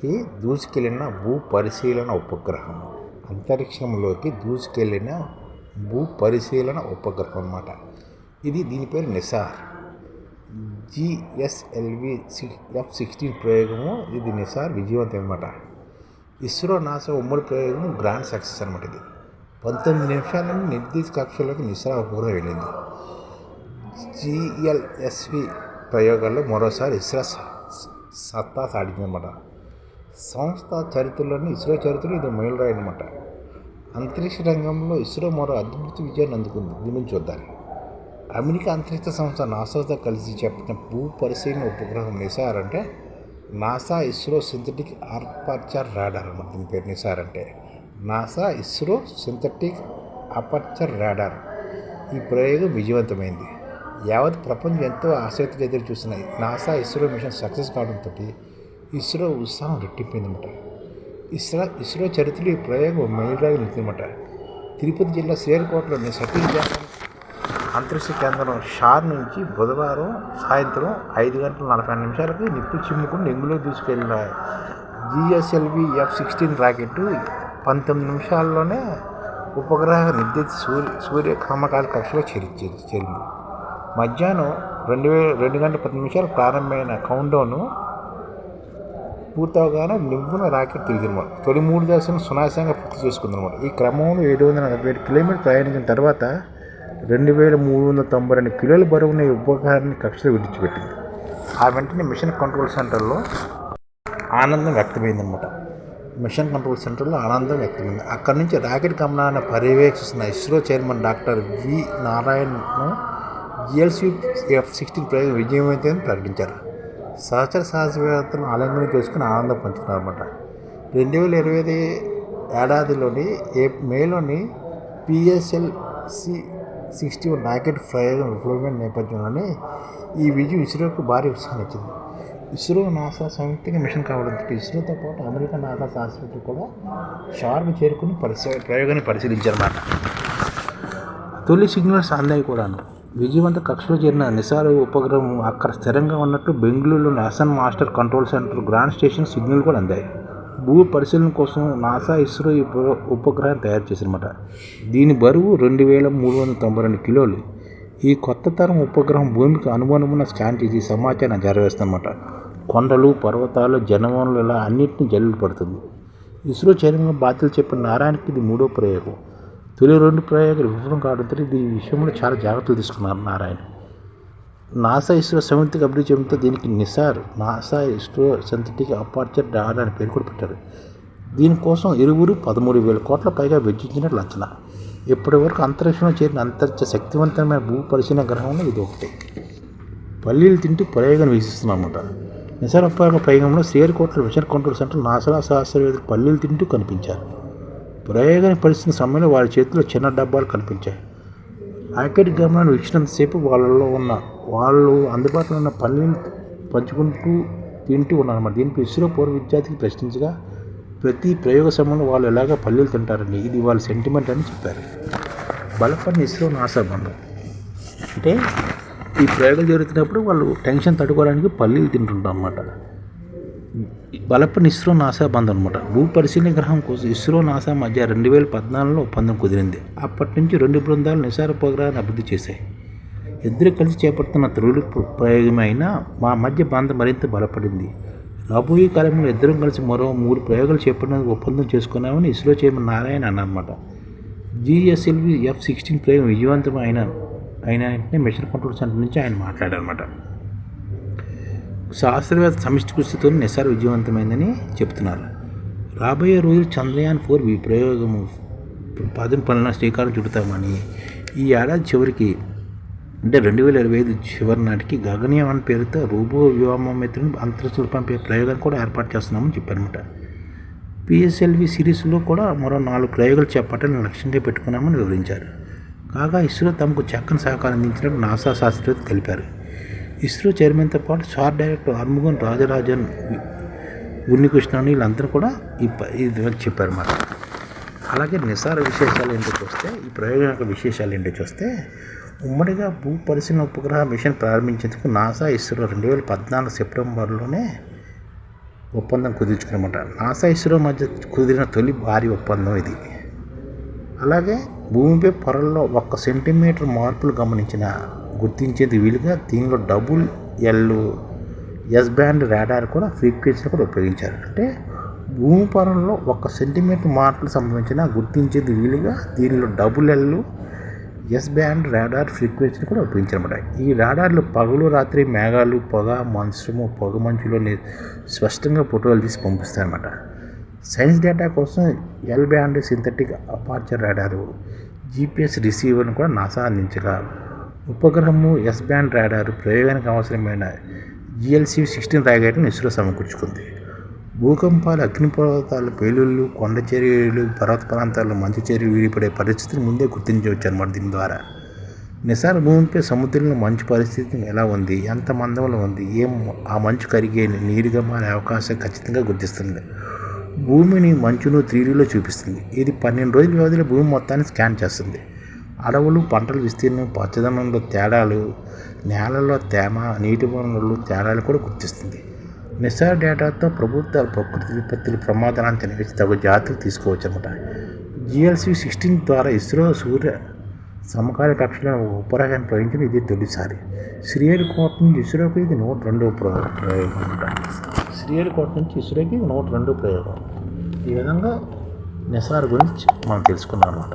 కి దూసుకెళ్ళిన భూ పరిశీలన ఉపగ్రహం. అంతరిక్షంలోకి దూసుకెళ్ళిన భూ పరిశీలన ఉపగ్రహం అన్నమాట. ఇది దీని పేరు నిసార్. జిఎస్ఎల్వి ఎఫ్ సిక్స్టీన్ ప్రయోగము ఇది నిసార్ విజయవంతం అనమాట ఇస్రో నాసా ఉమ్మడి ప్రయోగం గ్రాండ్ సక్సెస్ అనమాట ఇది. పంతొమ్మిది నిమిషాలను నిర్దేశ కక్షలోకి నిసార్ ఉపగ్రహం వెళ్ళింది. జిఎల్ఎస్వి ప్రయోగాల్లో మరోసారి ఇస్రో సత్తా సాధించిందన్నమాట. సంస్థ చరిత్రలోని ఇస్రో చరిత్రలో ఇది మైలురాయి అనమాట అంతరిక్ష రంగంలో ఇస్రో మరో అద్భుత విజయాన్ని అందుకుంది. దీని నుంచి చూద్దాం. అమెరికా అంతరిక్ష సంస్థ నాసాతో కలిసి చెప్పిన భూ పరిశీలన ఉపగ్రహం నిసార్ అంటే NASA ISRO synthetic aperture radar అన్నమాట. దీని పేరు నిసార్ అంటే NASA ISRO synthetic aperture radar. ఈ ప్రయోగం విజయవంతమైంది. యావత్ ప్రపంచం ఎంతో ఆసక్తిగా ఎదురు చూస్తున్నాయి నాసా ఇస్రో మిషన్ సక్సెస్ కావడంతో ఇస్రో ఉత్సాహం రెట్టింపిందన్నమాట. ఇస్రో ఇస్రో చరిత్రలో ఈ ప్రయోగం మైలురాయి నిలిచిందన్నమాట. తిరుపతి జిల్లా సేరుకోటలోని సతీష్ ధావన్ అంతరిక్ష కేంద్రం షార్ నుంచి బుధవారం సాయంత్రం ఐదు గంటల నలభై నిమిషాలకి నిప్పు చిమ్ముకుని ఎంగులో దూసుకెళ్ళిన జిఎస్ఎల్వి ఎఫ్ సిక్స్టీన్ రాకెట్ పంతొమ్మిది నిమిషాల్లోనే ఉపగ్రహ నిర్దేశ సూర్య సూర్య కామకాల కక్షలో చేరి- చేరింది. మధ్యాహ్నం రెండు వే రెండు గంటల పది నిమిషాలు ప్రారంభమైన కౌంటౌన్ పూర్తవగానే నింపున రాకెట్ తిరిగిందనమాట. తొలి మూడు దశలను సునాయాసంగా పూర్తి చేసుకుందనమాట. ఈ క్రమంలో ఏడు వందల నలభై ఏడు కిలోమీటర్ ప్రయాణించిన తర్వాత రెండు వేల మూడు వందల తొంభై రెండు కిలోల బరువున్న ఈ ఉపగ్రహాన్ని కక్షలో విడిచిపెట్టింది. ఆ వెంటనే మిషన్ కంట్రోల్ సెంటర్లో ఆనందం వ్యక్తమైందనమాట. మిషన్ కంట్రోల్ సెంటర్లో ఆనందం వ్యక్తమైంది. అక్కడి నుంచి రాకెట్ గమనాన్ని పర్యవేక్షిస్తున్న ఇస్రో చైర్మన్ డాక్టర్ వి నారాయణను జిఎల్సీ ఎఫ్ సిక్స్టీన్ ప్రయోగం విజయవంతమని ప్రకటించారు. సహచర శాస్త్రవేత్తలను ఆలింగనం చేసుకుని ఆనందం పంచుకున్నారన్నమాట. రెండు వేల ఇరవై ఐదు ఏడాదిలోని ఏ మేలోని పిఎస్ఎల్సి సిక్స్టీ వన్ రాకెట్ ప్రయోగం విఫలమైన నేపథ్యంలోనే ఈ విజయం ఇస్రోకు భారీ ఉత్సాహం ఇచ్చింది. ఇస్రో నాసా సంయుక్తంగా మిషన్ కావడంతో ఇస్రోతో పాటు అమెరికా నాసా శాస్త్రవేత్తలు కూడా షార్ప్ చేరుకుని పరిశీ ప్రయోగాన్ని పరిశీలించారన్నమాట. తొలి సిగ్నల్స్ అందాయి కూడాను. విజయవంత కక్షలో చేరిన నిసార్ ఉపగ్రహం అక్కడ స్థిరంగా ఉన్నట్టు బెంగళూరులోని అసన్ master control centre ground station signal కూడా అందాయి. భూ పరిశీలన కోసం నాసా ఇస్రో ఈ ఉపగ్రహం ఉపగ్రహాన్ని తయారు చేసినమాట దీని బరువు రెండు వేల మూడు వందల తొంభై రెండు కిలోలు. ఈ కొత్త తరం ఉపగ్రహం భూమికి అనుగుణమున స్కాన్ చేసి సమాచారం చేరవేస్తుందన్నమాట కొండలు పర్వతాలు జనవనలు ఇలా అన్నింటినీ జల్లు పడుతుంది. ఇస్రో చైర్మన్ బాధ్యతలు చెప్పిన నారాయణకి ఇది మూడో ప్రయోగం. తొలి రెండు ప్రయోగాలు విఫలం కావడంతో ఈ విషయంలో చాలా జాగ్రత్తలు తీసుకున్నారు నారాయణ. నాసా ఇస్రో సంయుక్త అభివృద్ధి చేయడంతో దీనికి NISAR NASA ISRO synthetic aperture dad అని పేరు కూడా పెట్టారు. దీనికోసం ఇరువురు పదమూడు వేల కోట్ల పైగా వెచ్చించినట్లు అంచనా ఇప్పటి వరకు అంతరిక్షంలో చేరిన అంతరిక్ష శక్తివంతమైన భూ పరిశీలన గ్రహంలో ఇది ఒకటి. పల్లీలు తింటూ ప్రయోగాన్ని వీక్షిస్తున్నామన్నమాట నిసారపాక ప్రయోగంలో శ్రీహరికోట్ల మిషన్ కంట్రోల్ సెంటర్ నాసా శాస్త్రవేత్తలు పల్లీలు తింటూ కనిపించారు. ప్రయోగాన్ని పరిస్థితి సమయంలో వారి చేతిలో చిన్న డబ్బాలు కనిపించాయి. రాకెట్ గమనాన్ని వీక్షినంతసేపు వాళ్ళలో ఉన్న వాళ్ళు అందుబాటులో ఉన్న పల్లీని పంచుకుంటూ తింటూ ఉన్నారన్నమాట. దీనిపై ఇస్రో పూర్వ విద్యార్థికి ప్రశ్నించగా ప్రతి ప్రయోగ సమయంలో వాళ్ళు ఎలాగ పల్లీలు తింటారని ఇది వాళ్ళ సెంటిమెంట్ అని చెప్పారు. బలపడిన ఇస్రో నాసా బంధం. అంటే ఈ ప్రయోగాలు జరుగుతున్నప్పుడు వాళ్ళు టెన్షన్ తట్టుకోవడానికి పల్లీలు తింటుంటారు అన్నమాట బలపడిన ఇస్రో నాసా బంధం అనమాట భూ పరిశీలన గ్రహం కోసం ఇస్రో నాసా మధ్య రెండు వేల పద్నాలుగులో ఒప్పందం కుదిరింది. అప్పటి నుంచి రెండు బృందాలు నిసార ఉపగ్రహాన్ని అభివృద్ధి చేశాయి. ఇద్దరు కలిసి చేపడుతున్న తొలి ప్రయోగమైన మా మధ్య బంధం మరింత బలపడింది. రాబోయే కాలంలో ఇద్దరం కలిసి మరో మూడు ప్రయోగాలు చేపట్టడానికి ఒప్పందం చేసుకున్నామని ఇస్రో చైర్మన్ నారాయణ అన్నమాట. జిఎస్ఎల్వి ఎఫ్ సిక్స్టీన్ ప్రయోగం విజయవంతం అయిన అయిన వెంటనే మిషన్ కంట్రోల్ సెంటర్ నుంచి ఆయన మాట్లాడారన్నమాట. శాస్త్రవేత్త సమిష్టి కృషితో నిసార్ విజయవంతమైందని చెప్తున్నారు. రాబోయే రోజులు చంద్రయాన్ ఫోర్ ఈ ప్రయోగము పదం పనుల శ్రీకారం చుడతామని ఈ ఏడాది చివరికి అంటే రెండు వేల ఇరవై ఐదు చివరి నాటికి గగనయాన్ పేరుతో రోబో వ్యోమమిత్రుని అంతరిక్షలు పంపే ప్రయోగం కూడా ఏర్పాటు చేస్తున్నామని చెప్పారన్నమాట. పిఎస్ఎల్వి సిరీస్లో కూడా మరో నాలుగు ప్రయోగాలు చేపట్టాలని లక్ష్యంగా పెట్టుకున్నామని వివరించారు. కాగా ఇస్రో తమకు చక్కని సహకారం అందించినట్టు నాసా శాస్త్రవేత్త తెలిపారు. ఇస్రో చైర్మన్తో పాటు సార్ డైరెక్టర్ ఆర్ముగన్ రాజరాజన్ ఉన్నికృష్ణన్ వీళ్ళందరూ కూడా ఈ ప- ఇది చెప్పారు మాట. అలాగే నిసార విశేషాలు ఏంటో చూస్తే ఈ ప్రయోగం యొక్క విశేషాలు ఏంటో చూస్తే ఉమ్మడిగా భూ పరిశీలన ఉపగ్రహ మిషన్ ప్రారంభించేందుకు నాసా ఇస్రో రెండు వేల పద్నాలుగు సెప్టెంబర్లోనే ఒప్పందం కుదుర్చుకున్నమాట. నాసా ఇస్రో మధ్య కుదిరిన తొలి భారీ ఒప్పందం ఇది. అలాగే భూమిపై పొరల్లో ఒక్క సెంటీమీటర్ మార్పులు గమనించిన గుర్తించేది వీలుగా దీనిలో double L S band radar కూడా ఫ్రీక్వెన్సీ కూడా ఉపయోగించారు. అంటే భూమి పొరంలో ఒక సెంటీమీటర్ మార్పులు సంబంధించిన గుర్తించేది వీలుగా దీనిలో double L S band radar ఫ్రీక్వెన్సీని కూడా ఉపయోగించారన్నమాట. ఈ రాడార్లు పగలు రాత్రి మేఘాలు పొగ మంచము పొగ మంచులో స్పష్టంగా ఫోటోలు తీసి పంపిస్తారన్నమాట. సైన్స్ డేటా కోసం L band synthetic aperture radar GPS రిసీవర్ను కూడా నాసా అందించగా ఉపగ్రహము ఎస్ బ్యాండ్ రాడారు. ప్రయోగానికి అవసరమైన జిఎల్సి సిక్స్టీన్ రాకెట్ను ఇస్రో సమకూర్చుకుంది. భూకంపాలు అగ్నిపర్వతాలు పేలుళ్ళు కొండ చర్యలు పర్వత ప్రాంతాల్లో మంచు చర్యలు వీడిపడే పరిస్థితిని ముందే గుర్తించవచ్చు అనమాట దీని ద్వారా. నిసార్ భూమిపై సముద్రంలో మంచు పరిస్థితి ఎలా ఉంది? ఎంత మందంలో ఉంది? ఏం ఆ మంచు కరిగే నీరుగా మారే అవకాశం ఖచ్చితంగా గుర్తిస్తుంది. భూమిని మంచును త్రీడీలో చూపిస్తుంది. ఇది పన్నెండు రోజుల వ్యవధిలో భూమి మొత్తాన్ని స్కాన్ చేస్తుంది. అడవులు పంటల విస్తీర్ణం పచ్చదనంలో తేడాలు నేలలో తేమ నీటి వనరులు తేడాలు కూడా గుర్తిస్తుంది. నిసార్ డేటాతో ప్రభుత్వాలు ప్రకృతి విపత్తుల ప్రమాదాలను అంచనా తగు జాగ్రత్తలు తీసుకోవచ్చు అనమాట జిఎల్సి సిక్స్టీన్ ద్వారా ఇస్రో సూర్య సమకాల కక్షలను ఉపగ్రహాన్ని ప్రయోగించిన ఇది తొలిసారి. శ్రీహరికోట నుంచి ఇస్రోకి ఇది నూట రెండు ప్రయోగం అనమాట శ్రీహరికోట నుంచి ఇస్రోకి ఇది నూట రెండు ప్రయోగం. ఈ విధంగా నిసార్ గురించి మనం తెలుసుకున్నాం అనమాట